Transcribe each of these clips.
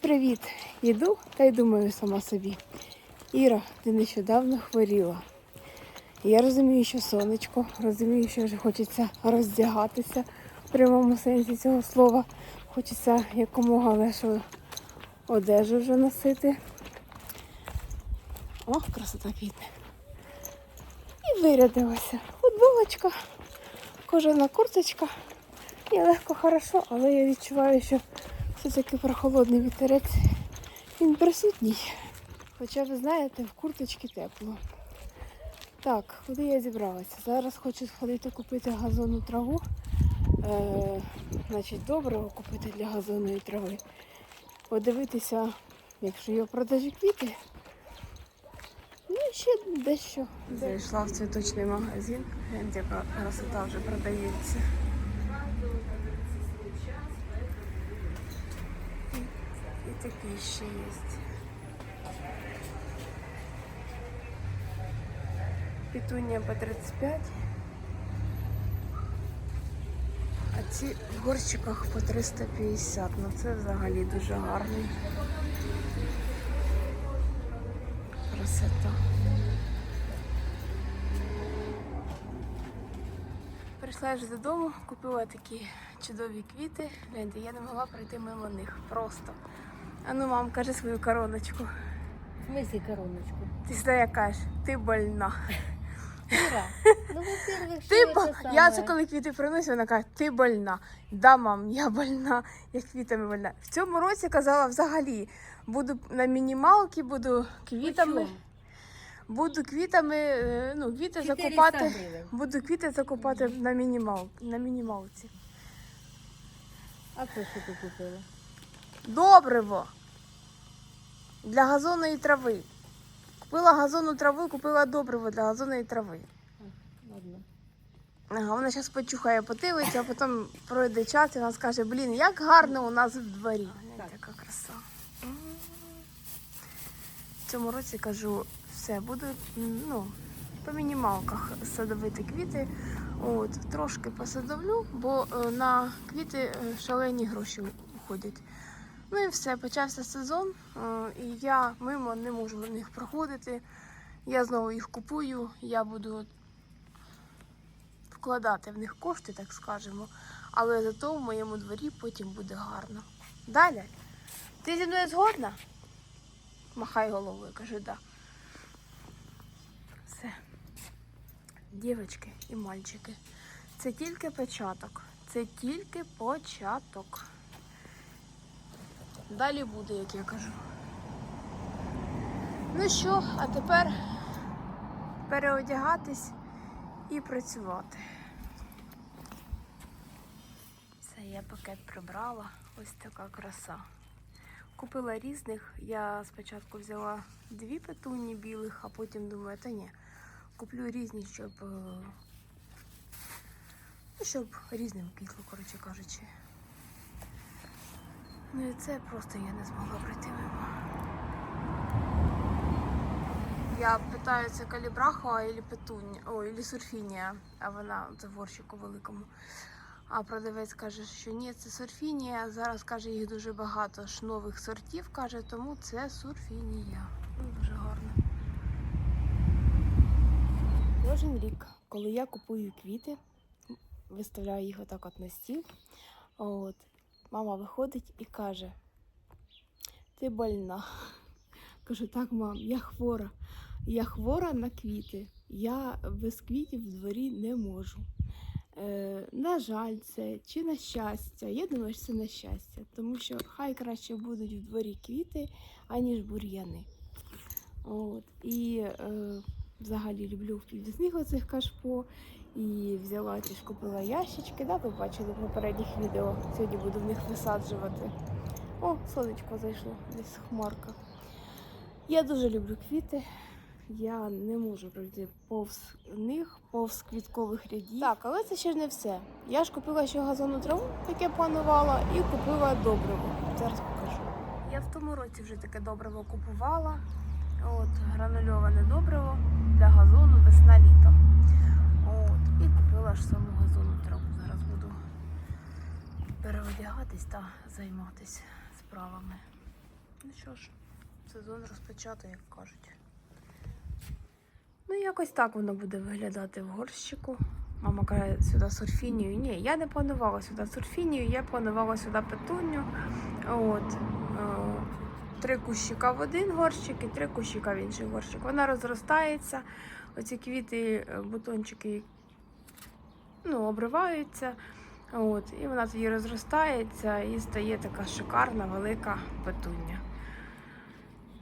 Привіт! Йду та й думаю сама собі. Іра, ти нещодавно хворіла. Я розумію, що сонечко, розумію, що вже хочеться роздягатися в прямому сенсі цього слова. Хочеться якомога легше одежу вже носити. О, красота квітне. І вирядилася. Футболочка, кожана курточка. І легко хорошо, але я відчуваю, що все-таки прохолодний вітерець. Він присутній. Хоча ви знаєте, в курточці тепло. Так, куди я зібралася? Зараз хочу сходити купити газонну траву. Е, значить, доброго купити для газонної трави. Подивитися, якщо в продажі квіти. Ну і ще дещо. Зайшла в цвіточний магазин. Гляньте, яка красота вже продається. Такі ще є. Петунія по 35. А ці в горщиках по 350. Ну це взагалі дуже гарний. Красота. Прийшла я вже додому, купила такі чудові квіти. Гляньте, я не могла пройти мимо них. Просто. А ну, мам, кажи свою короночку. смысле короночку? Ти сюди кажеш, ти больна. Ира, ну, во-первых, Ти что бо... это самое? Я це коли квіти приносю, вона каже, ти больна. Да, мам, я больна, я квітами больна. В цьому році казала взагалі, буду на мінімалки, буду квітами. Почем? Буду квітами, е, ну, квіти 400 закупати. гривень. Буду квіти закупати на мінімал, на мінімалці. А то, що ти купила? Добриво для газонної трави. Купила газонну траву, купила добриво для газонної трави. Ладно. Ага, вона зараз почухає, потилиться, а потім пройде час і вона скаже, блін, як гарно у нас в дворі. Так. Яка краса. В цьому році кажу, все, буду ну, по мінімалках садовити квіти. От, трошки посадовлю, бо е, на квіти е, шалені гроші уходять. Ну і все, почався сезон, е, і я мимо не можу в них проходити. Я знову їх купую, я буду вкладати в них кошти, так скажемо. Але зато в моєму дворі потім буде гарно. Далі. Ти зі мною згодна? Махай головою, кажу, да. Все. Дівчатки і мальчики. Це тільки початок. Це тільки початок. Далі буде, як я кажу. Ну що, а тепер переодягатись і працювати. Все, я пакет прибрала. Ось така краса. Купила різних. Я спочатку взяла дві петуні білих, а потім думаю, та ні, куплю різні, щоб, е, ну, щоб різним квітло, коротше кажучи. Ну і це просто я не змогла пройти мимо. Я питаю, це калібрахо або петуння, ой, або сурфінія, а вона це в великому. А продавець каже, що ні, це сурфінія. Зараз каже, їх дуже багато ж нових сортів, каже, тому це сурфінія. Ну, Дуже гарно. Кожен рік, коли я купую квіти, виставляю їх отак от на стіл. От, мама виходить і каже: Ти больна. Кажу, так, мам, я хвора. Я хвора на квіти. Я без квітів в дворі не можу. Е, на жаль, це чи на щастя. Я думаю, що це на щастя, тому що хай краще будуть в дворі квіти, аніж бур'яни. От. І е, взагалі люблю в підвісних оцих кашпо. І взяла теж купила ящички, да, ви бачили в попередніх відео. Сьогодні буду в них висаджувати. О, сонечко зайшло, десь хмарка. Я дуже люблю квіти. Я не можу пройти повз них, повз квіткових рядів. Так, але це ще ж не все. Я ж купила ще газонну траву, яке планувала, і купила добриво. Зараз покажу. Я в тому році вже таке добриво купувала. От, гранульоване добриво для газону весна-літо. От, і купила ж саму газонну траву. Зараз буду переодягатись та займатися справами. Ну що ж, сезон розпочато, як кажуть. Ну, якось так воно буде виглядати в горщику. Мама каже, сюди сурфінію. Ні, я не планувала сюди сурфінію, я планувала сюди петуню. От, е, три кущика в один горщик і три кущика в інший горщик. Вона розростається. Оці квіти, е, бутончики ну, обриваються. От, і вона тоді розростається і стає така шикарна, велика петуння.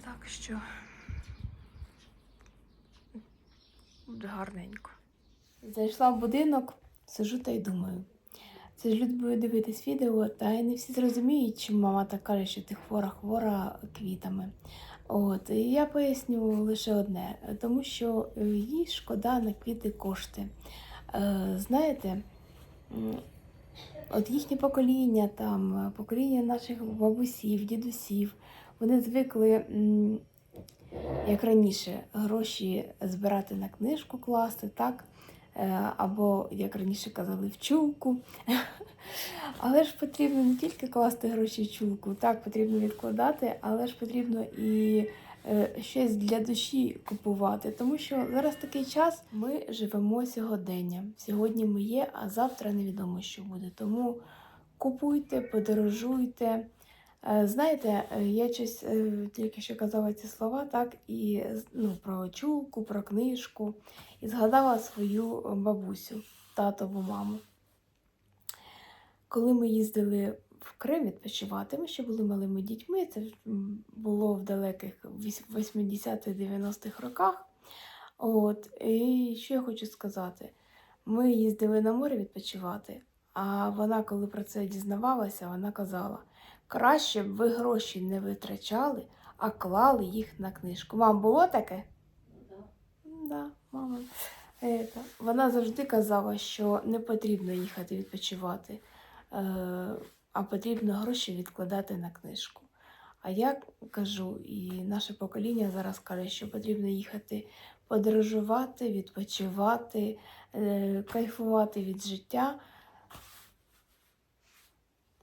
Так що буде гарненько. Зайшла в будинок, сижу та й думаю. Це ж люди будуть дивитись відео, та й не всі зрозуміють, чому мама так каже, що ти хвора хвора квітами. От, і я поясню лише одне, тому що е, їй шкода на квіти кошти. Е, знаєте, от їхнє покоління, там, е, покоління наших бабусів, дідусів, вони звикли, як раніше, гроші збирати на книжку класти, так? Е, Або, як раніше казали, в чулку. Але ж потрібно не тільки класти гроші в чулку, так, потрібно відкладати, але ж потрібно і е, щось для душі купувати. Тому що зараз такий час ми живемо сьогоденням. Сьогодні ми є, а завтра невідомо, що буде. Тому купуйте, подорожуйте. Е, Знаєте, е, я щось е, тільки що казала ці слова, так, і ну, про чулку, про книжку, і згадала свою бабусю, татову маму. Коли ми їздили в Крим відпочивати, ми ще були малими дітьми, це було в далеких 80-90-х роках. От, і що я хочу сказати? Ми їздили на море відпочивати, а вона, коли про це дізнавалася, вона казала: краще б ви гроші не витрачали, а клали їх на книжку. Мам, було таке? Да, мама. Вона завжди казала, що не потрібно їхати відпочивати, е, а потрібно гроші відкладати на книжку. А я кажу, і наше покоління зараз каже, що потрібно їхати подорожувати, відпочивати, е, кайфувати від життя.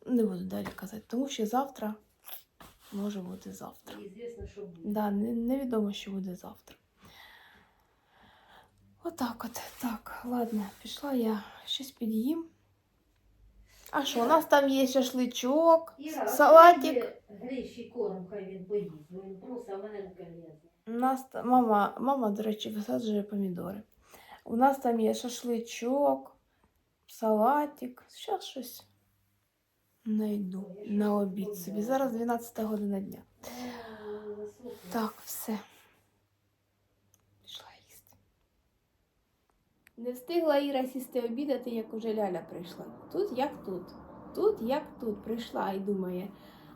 Не буду далі казати, тому що завтра може бути завтра. Неізвісно, що буде. Да, не- невідомо, що буде завтра. Отак от. Так, ладно, пішла я щось під'їм. А що, у нас там є шашличок, Іра, салатик. Гриші корм, хай він поїсть, бо він просто в мене рука. У нас та- мама, мама, до речі, висаджує помідори. У нас там є шашличок, салатик, ще щось. Найду на обід собі. Зараз 12 година дня. Так, все. Пішла їсти. Не встигла Іра сісти обідати, як уже Ляля прийшла. Тут як тут. Тут як тут прийшла і думає,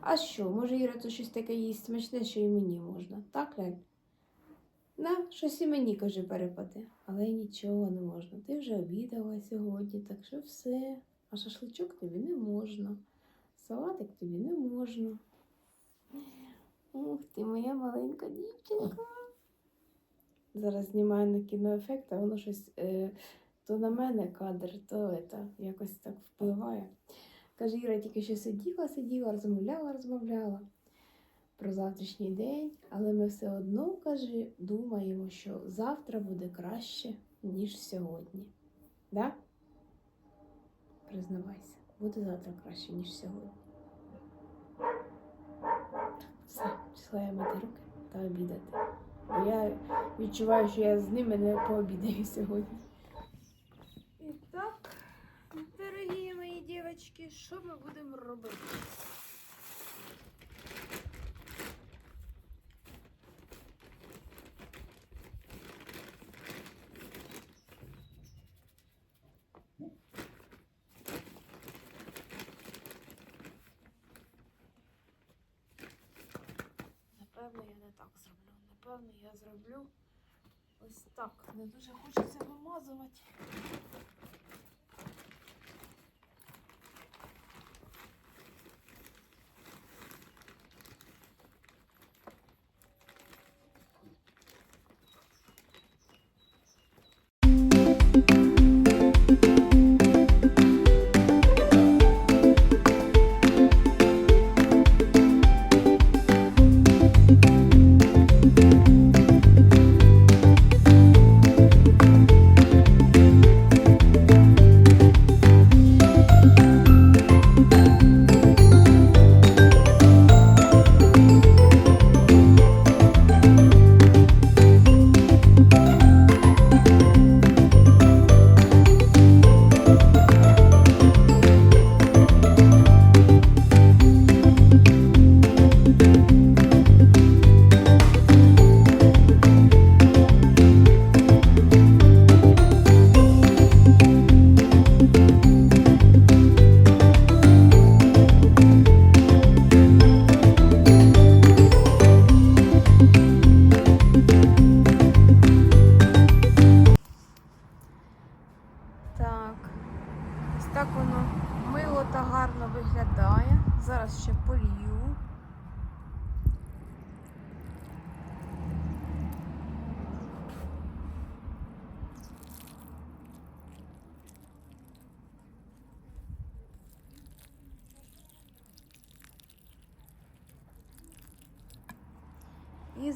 а що, може Іра то щось таке їсть смачне, що і мені можна. Так, Ляль? На, щось і мені, каже, перепаде. Але нічого не можна. Ти вже обідала сьогодні, так що все. А шашличок тобі не можна. Салатик тобі не можна. Ух ти, моя маленька дівчинка. Зараз знімаю на кіноефект, а воно щось е, то на мене кадр, то это, якось так впливає. Каже, Іра тільки що сиділа, сиділа, розмовляла, розмовляла про завтрашній день, але ми все одно, каже, думаємо, що завтра буде краще, ніж сьогодні. Да? Признавайся, буде завтра краще, ніж сьогодні. Все, пішла я мити руки та обідати. Бо я відчуваю, що я з ними не пообідаю сьогодні. І так, дорогі мої дівчатки, що ми будемо робити? Напевно, я не так зроблю. Напевно, я зроблю ось так. Не дуже хочеться вимазувати.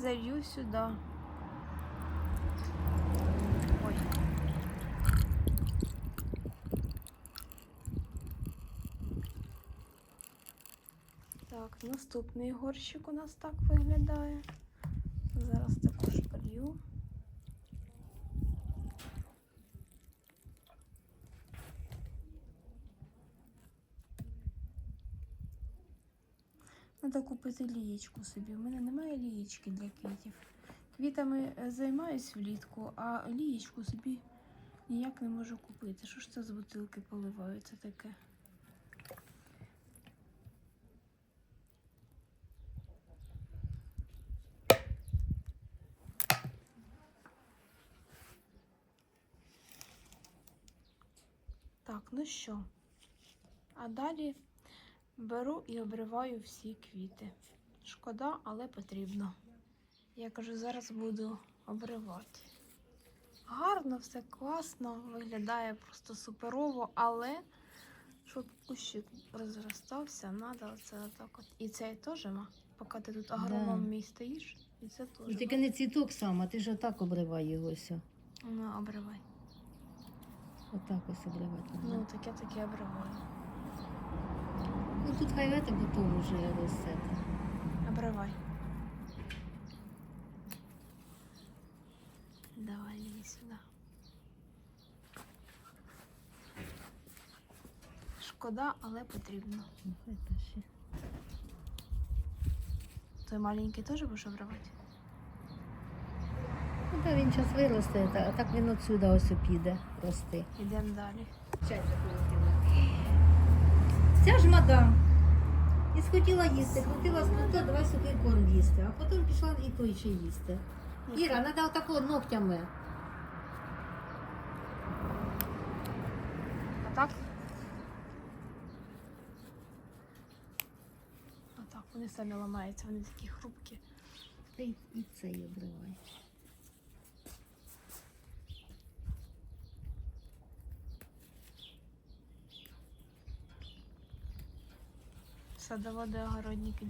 Залью сюда. Так, наступний горщик у нас так виглядає. Зараз також полью. Треба купити лієчку собі. У мене немає лієчки для квітів. Квітами е, займаюсь влітку, а лієчку собі ніяк не можу купити. Що ж це з бутилки поливаються таке? Так, ну що? А далі беру і обриваю всі квіти. Шкода, але потрібно. Я кажу, зараз буду обривати. Гарно, все класно, виглядає просто суперово, але щоб кущик розростався, треба оце отак от. І цей теж, ма, поки ти тут агроном Да. мій стоїш, і це теж. Ну, Тільки не цвіток сам, а ти ж отак обривай його все. Ну, обривай. Отак ось обривати. Ну, Ну, таке таке обриваю. Тут хай это потім вже росте. Обривай. Давай, иди сюда. Шкода, але потрібно. Та ще. Той маленький теж будеш обривати? Ну, та він зараз виросте, та- а так він отсюда ось піде рости. Йдемо далі. Чай Ця ж мадам. І схотіла їсти, хотіла скрута, давай сухий корм їсти, а потім пішла і той ще їсти. Іра, треба отако ногтями. Отак? Отак, вони самі ламаються, вони такі хрупкі. Й і цей обривай. Садоводи огородники.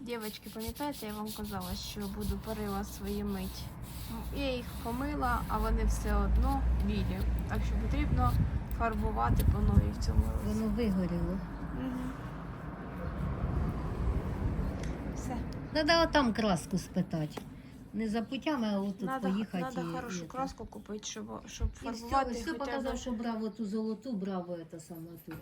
Дівчатки, пам'ятаєте, я вам казала, що буду порива свої мить. Ну, Я їх помила, а вони все одно білі. Так що потрібно фарбувати по новій в цьому році. Воно вигоріло. Все. Треба отам краску спитати. Не за путями, а отут Надо, поїхати. і- хорошу і- краску купити, щоб, щоб І фарбувати. все, все хоча б- показав, що брав оту золоту, брав це саме тут.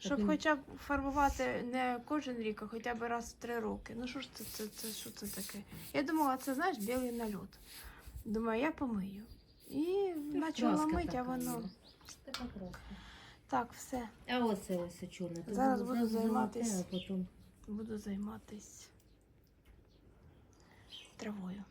Щоб хоча б фарбувати не кожен рік, а хоча б раз в три роки. Ну що ж це, це, це, що це таке? Я думала, це знаєш білий нальот. Думаю, я помию. І почала мить, а воно. Така. Так, все, А оце ось чорне. Зараз буду потім буду займатись травою.